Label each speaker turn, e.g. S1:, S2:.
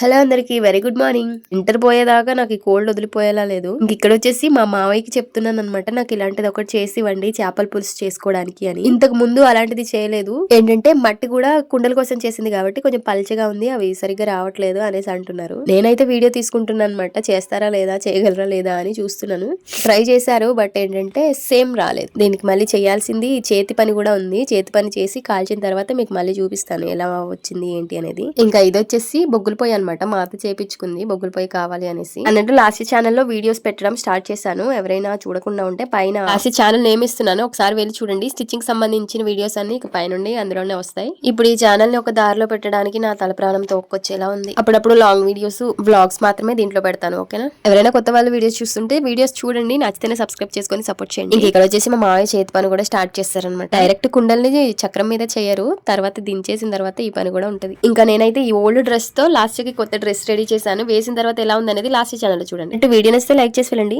S1: Hello అందరికి very good morning inter పోయేదాకా నాకు ఈ కోల్డ్ వదిలిపోయేలా లేదు. ఇంక ఇక్కడ వచ్చేసి మా మావయ్యకి చెప్తున్నాను అనమాట నాకు ఇలాంటిది ఒకటి చేసి ఇవ్వండి చేపల పులుసు చేసుకోవడానికి అని. ఇంతకు ముందు అలాంటిది చేయలేదు. ఏంటంటే మట్టి కూడా కుండల కోసం చేసింది కాబట్టి కొంచెం పల్చగా ఉంది అవి సరిగ్గా రావట్లేదు అనేసి అంటున్నారు. నేనైతే వీడియో తీసుకుంటున్నాను అనమాట చేస్తారా లేదా చేయగలరా లేదా అని చూస్తున్నాను. ట్రై చేశారు బట్ ఏంటంటే సేమ్ రాలేదు. దీనికి మళ్ళీ చేయాల్సింది చేతి పని కూడా ఉంది. చేతి పని చేసి కాల్చిన తర్వాత మీకు మళ్ళీ చూపిస్తాను ఎలా వచ్చింది ఏంటి అనేది. ఇంకా ఇది వచ్చేసి బొగ్గులు పోయి అనమాట మా అత్త చేపించుకుంది బొగ్గుల పొయ్యి కావాలి అనేసి. అన్నట్టు లాస్ట్ ఛానల్లో వీడియోస్ పెట్టడం స్టార్ట్ చేశాను. ఎవరైనా చూడకుండా ఉంటే పైన లాస్ట్ ఛానల్ నేమ్ ఇస్తున్నాను. ఒకసారి వెళ్ళి చూడండి. స్టిచ్చింగ్ సంబంధించిన వీడియోస్ అన్ని ఇక పైన అందులోనే వస్తాయి. ఇప్పుడు ఈ ఛానల్ని ఒక దారిలో పెట్టడానికి నా తల ప్రాణం తోక్కొచ్చేలా ఉంది. అప్పుడప్పుడు లాంగ్ వీడియోస్ వ్లాగ్స్ మాత్రమే దీంట్లో పెడతాను. ఓకేనా? ఎవరైనా కొత్త వాళ్ళు వీడియోస్ చూస్తుంటే వీడియోస్ చూడండి. నచ్చితేనే సబ్స్క్రైబ్ చేసుకొని సపోర్ట్ చేయండి. ఇంక ఇక్కడ వచ్చేసి మా మావయ్య చేతి పని కూడా స్టార్ట్ చేస్తారనమాట డైరెక్ట్ కుండల్ని చక్రం మీద చేయరు. తర్వాత దించేసిన తర్వాత ఈ పని కూడా ఉంటది. ఇంకా నేనైతే ఈ ఓల్డ్ డ్రెస్తో లాస్ట్కి కొత్త డ్రెస్ రెడీ చేశాను. వేసిన తర్వాత ఎలా ఉంది అనేది లాస్ట్ ఛానల్ చూడండి. అంటే వీడియో నచ్చితే లైక్ చేసి వెళ్ళండి.